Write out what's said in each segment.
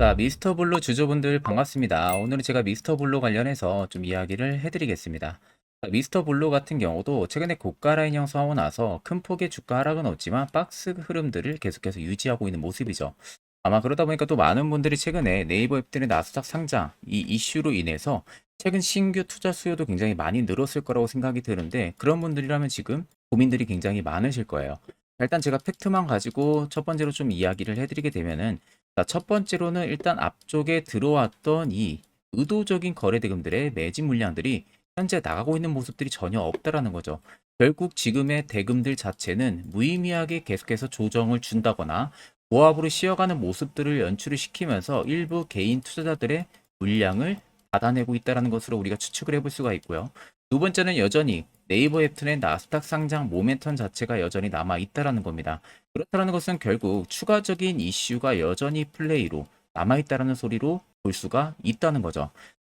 자, 미스터 블루 주주분들 반갑습니다. 오늘은 제가 미스터 블루 관련해서 좀 이야기를 해드리겠습니다. 자, 미스터 블루 같은 경우도 최근에 고가 라인 형성하고 나서 큰 폭의 주가 하락은 없지만 박스 흐름들을 계속해서 유지하고 있는 모습이죠. 아마 그러다 보니까 또 많은 분들이 최근에 네이버 앱들의 나스닥 상장 이 이슈로 인해서 최근 신규 투자 수요도 굉장히 많이 늘었을 거라고 생각이 드는데 그런 분들이라면 지금 고민들이 굉장히 많으실 거예요. 일단 제가 팩트만 가지고 첫 번째로 좀 이야기를 해드리게 되면은 자, 첫 번째로는 일단 앞쪽에 들어왔던 이 의도적인 거래 대금들의 매집 물량들이 현재 나가고 있는 모습들이 전혀 없다라는 거죠. 결국 지금의 대금들 자체는 무의미하게 계속해서 조정을 준다거나 보합으로 쉬어가는 모습들을 연출을 시키면서 일부 개인 투자자들의 물량을 받아내고 있다는 것으로 우리가 추측을 해볼 수가 있고요. 두 번째는 여전히 네이버 앱툰의 나스닥 상장 모멘텀 자체가 여전히 남아 있다라는 겁니다. 그렇다는 것은 결국 추가적인 이슈가 여전히 플레이로 남아 있다라는 소리로 볼 수가 있다는 거죠.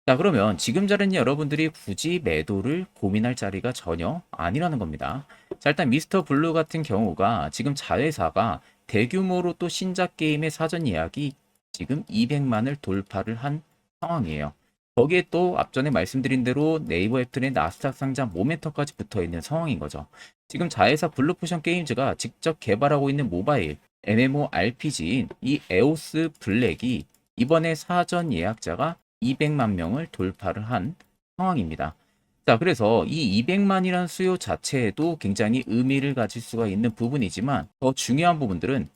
자, 그러면 지금 자리는 여러분들이 굳이 매도를 고민할 자리가 전혀 아니라는 겁니다. 자, 일단 미스터 블루 같은 경우가 지금 자회사가 대규모로 또 신작 게임의 사전 예약이 지금 200만을 돌파를 한 상황이에요. 거기에 또 앞전에 말씀드린 대로 네이버 앱툰의 나스닥 상장 모멘텀까지 붙어 있는 상황인 거죠. 지금 자회사 블루포션 게임즈가 직접 개발하고 있는 모바일 MMORPG인 이 에오스 블랙이 이번에 사전 예약자가 200만 명을 돌파를 한 상황입니다. 자, 그래서 이 200만이라는 수요 자체에도 굉장히 의미를 가질 수가 있는 부분이지만 더 중요한 부분들은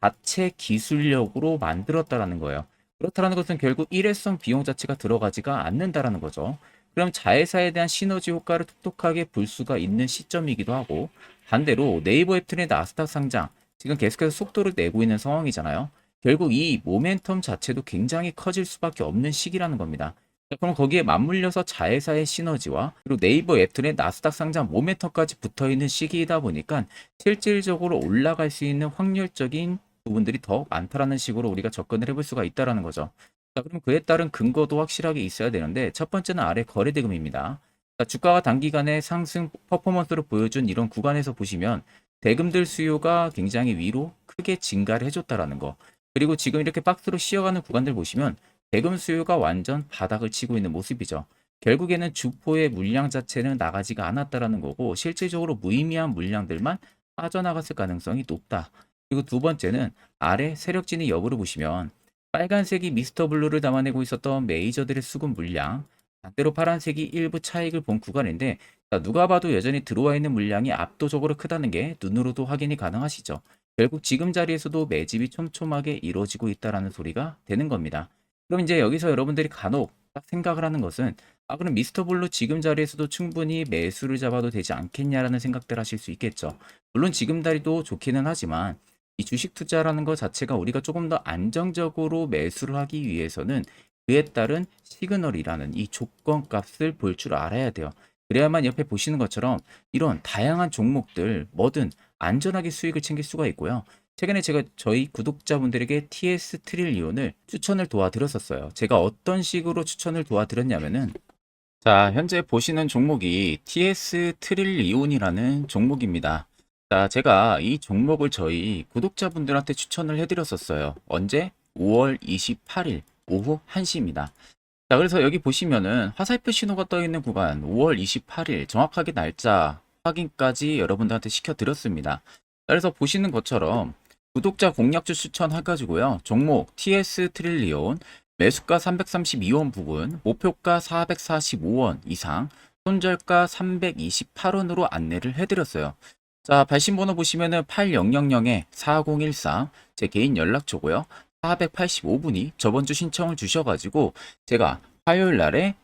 자체 기술력으로 만들었다라는 거예요. 그렇다는 것은 결국 일회성 비용 자체가 들어가지가 않는다라는 거죠. 그럼 자회사에 대한 시너지 효과를 톡톡하게 볼 수가 있는 시점이기도 하고 반대로 네이버 앱툰의 나스닥 상장 지금 계속해서 속도를 내고 있는 상황이잖아요. 결국 이 모멘텀 자체도 굉장히 커질 수밖에 없는 시기라는 겁니다. 자, 그럼 거기에 맞물려서 자회사의 시너지와 그리고 네이버 앱툰의 나스닥 상장 모멘텀까지 붙어 있는 시기이다 보니까 실질적으로 올라갈 수 있는 확률적인 부분들이 더 많다라는 식으로 우리가 접근을 해볼 수가 있다라는 거죠. 자, 그럼 그에 따른 근거도 확실하게 있어야 되는데 첫 번째는 아래 거래 대금입니다. 자, 주가가 단기간에 상승 퍼포먼스를 보여준 이런 구간에서 보시면 대금들 수요가 굉장히 위로 크게 증가를 해줬다라는 거. 그리고 지금 이렇게 박스로 쉬어가는 구간들 보시면 대금 수요가 완전 바닥을 치고 있는 모습이죠. 결국에는 주포의 물량 자체는 나가지가 않았다라는 거고 실질적으로 무의미한 물량들만 빠져나갔을 가능성이 높다. 그리고 두 번째는 아래 세력진의 여부를 보시면 빨간색이 미스터 블루를 담아내고 있었던 메이저들의 수급 물량, 반대로 파란색이 일부 차익을 본 구간인데 자, 누가 봐도 여전히 들어와 있는 물량이 압도적으로 크다는 게 눈으로도 확인이 가능하시죠. 결국 지금 자리에서도 매집이 촘촘하게 이루어지고 있다라는 소리가 되는 겁니다. 그럼 이제 여기서 여러분들이 간혹 딱 생각을 하는 것은 아 그럼 미스터 블루 지금 자리에서도 충분히 매수를 잡아도 되지 않겠냐라는 생각들 하실 수 있겠죠. 물론 지금 자리도 좋기는 하지만 이 주식 투자라는 것 자체가 우리가 조금 더 안정적으로 매수를 하기 위해서는 그에 따른 시그널이라는 이 조건 값을 볼 줄 알아야 돼요. 그래야만 옆에 보시는 것처럼 이런 다양한 종목들 뭐든 안전하게 수익을 챙길 수가 있고요. 최근에 제가 저희 구독자분들에게 TS 트릴리온을 추천을 도와드렸었어요. 제가 어떤 식으로 추천을 도와드렸냐면은 자, 현재 보시는 종목이 TS 트릴리온이라는 종목입니다. 자, 제가 이 종목을 저희 구독자분들한테 추천을 해드렸었어요. 언제? 5월 28일 오후 1시입니다. 자, 그래서 여기 보시면은 화살표 신호가 떠 있는 구간 5월 28일 정확하게 날짜 확인까지 여러분들한테 시켜드렸습니다. 그래서 보시는 것처럼 구독자 공략주 추천해가지고요. 종목 TS 트릴리온 매수가 332원 부근, 목표가 445원 이상, 손절가 328원으로 안내를 해드렸어요. 자, 발신번호 보시면은 8000에 4013, 제 개인 연락처고요. 485분이 저번 주 신청을 주셔가지고 제가 화요일 날에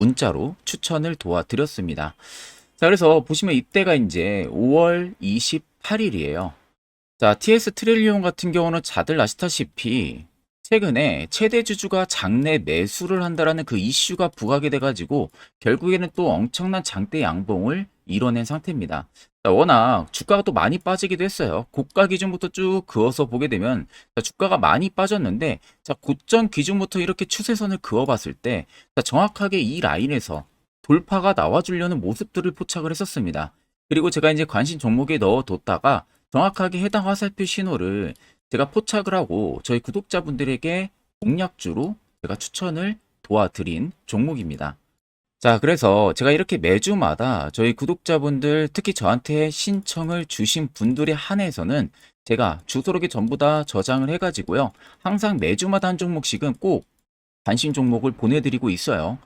문자로 추천을 도와드렸습니다. 자, 그래서 보시면 이때가 이제 5월 28일이에요. 자, TS 트릴리온 같은 경우는 다들 아시다시피 최근에 최대 주주가 장내 매수를 한다라는 그 이슈가 부각이 돼가지고 결국에는 또 엄청난 장대 양봉을 이뤄낸 상태입니다. 자, 워낙 주가가 또 많이 빠지기도 했어요. 고가 기준부터 쭉 그어서 보게 되면 자, 주가가 많이 빠졌는데 자, 고점 기준부터 이렇게 추세선을 그어봤을 때 자, 정확하게 이 라인에서 돌파가 나와주려는 모습들을 포착을 했었습니다. 그리고 제가 이제 관심 종목에 넣어뒀다가 정확하게 해당 화살표 신호를 제가 포착을 하고 저희 구독자분들에게 공략주로 제가 추천을 도와드린 종목입니다. 자, 그래서 제가 이렇게 매주마다 저희 구독자분들, 특히 저한테 신청을 주신 분들에 한해서는 제가 주소록에 전부 다 저장을 해가지고요. 항상 매주마다 한 종목씩은 꼭 관심 종목을 보내드리고 있어요.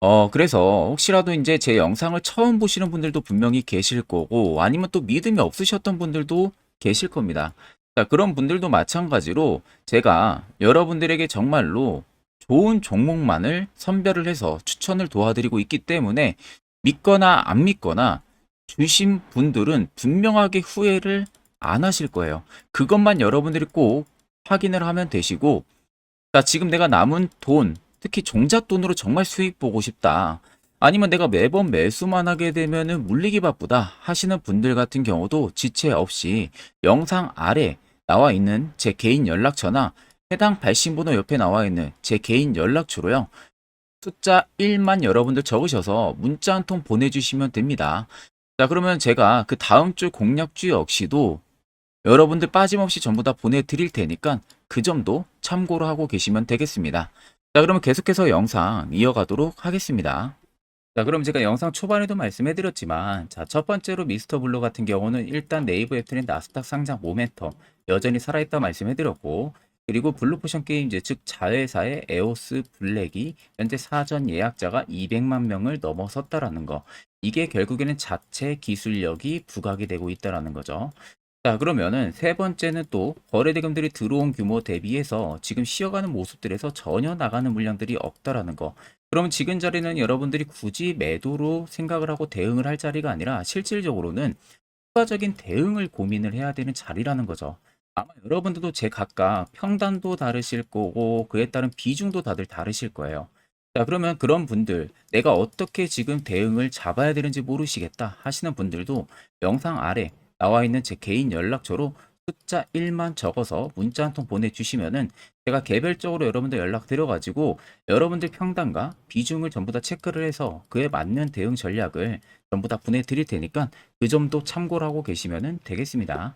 어, 그래서 혹시라도 이제 제 영상을 처음 보시는 분들도 분명히 계실 거고, 아니면 또 믿음이 없으셨던 분들도 계실 겁니다. 자, 그런 분들도 마찬가지로 제가 여러분들에게 정말로 좋은 종목만을 선별을 해서 추천을 도와드리고 있기 때문에 믿거나 안 믿거나 주신 분들은 분명하게 후회를 안 하실 거예요. 그것만 여러분들이 꼭 확인을 하면 되시고, 자, 지금 내가 남은 돈, 특히 종잣돈으로 정말 수익 보고 싶다. 아니면 내가 매번 매수만 하게 되면은 물리기 바쁘다 하시는 분들 같은 경우도 지체 없이 영상 아래 나와 있는 제 개인 연락처나 해당 발신번호 옆에 나와 있는 제 개인 연락처로요. 숫자 1만 여러분들 적으셔서 문자 한 통 보내주시면 됩니다. 자, 그러면 제가 그 다음 주 공략주 역시도 여러분들 빠짐없이 전부 다 보내드릴 테니까 그 점도 참고로 하고 계시면 되겠습니다. 자, 그러면 계속해서 영상 이어가도록 하겠습니다. 자, 그럼 제가 영상 초반에도 말씀해드렸지만, 자, 첫 번째로 미스터 블루 같은 경우는 일단 네이버 웹툰의 나스닥 상장 모멘텀 여전히 살아있다 말씀해드렸고, 그리고 블루포션 게임즈 즉 자회사의 에오스 블랙이 현재 사전 예약자가 200만 명을 넘어섰다라는 거. 이게 결국에는 자체 기술력이 부각이 되고 있다라는 거죠. 자, 그러면은 세 번째는 또 거래 대금들이 들어온 규모 대비해서 지금 쉬어가는 모습들에서 전혀 나가는 물량들이 없다라는 거. 그러면 지금 자리는 여러분들이 굳이 매도로 생각을 하고 대응을 할 자리가 아니라 실질적으로는 추가적인 대응을 고민을 해야 되는 자리라는 거죠. 아마 여러분들도 제 각각 평단도 다르실 거고 그에 따른 비중도 다들 다르실 거예요. 자, 그러면 그런 분들, 내가 어떻게 지금 대응을 잡아야 되는지 모르시겠다 하시는 분들도 영상 아래 나와 있는 제 개인 연락처로 숫자 1만 적어서 문자 한 통 보내주시면은 제가 개별적으로 여러분들 연락 드려가지고 여러분들 평단과 비중을 전부 다 체크를 해서 그에 맞는 대응 전략을 전부 다 보내드릴 테니까 그 점도 참고를 하고 계시면 되겠습니다.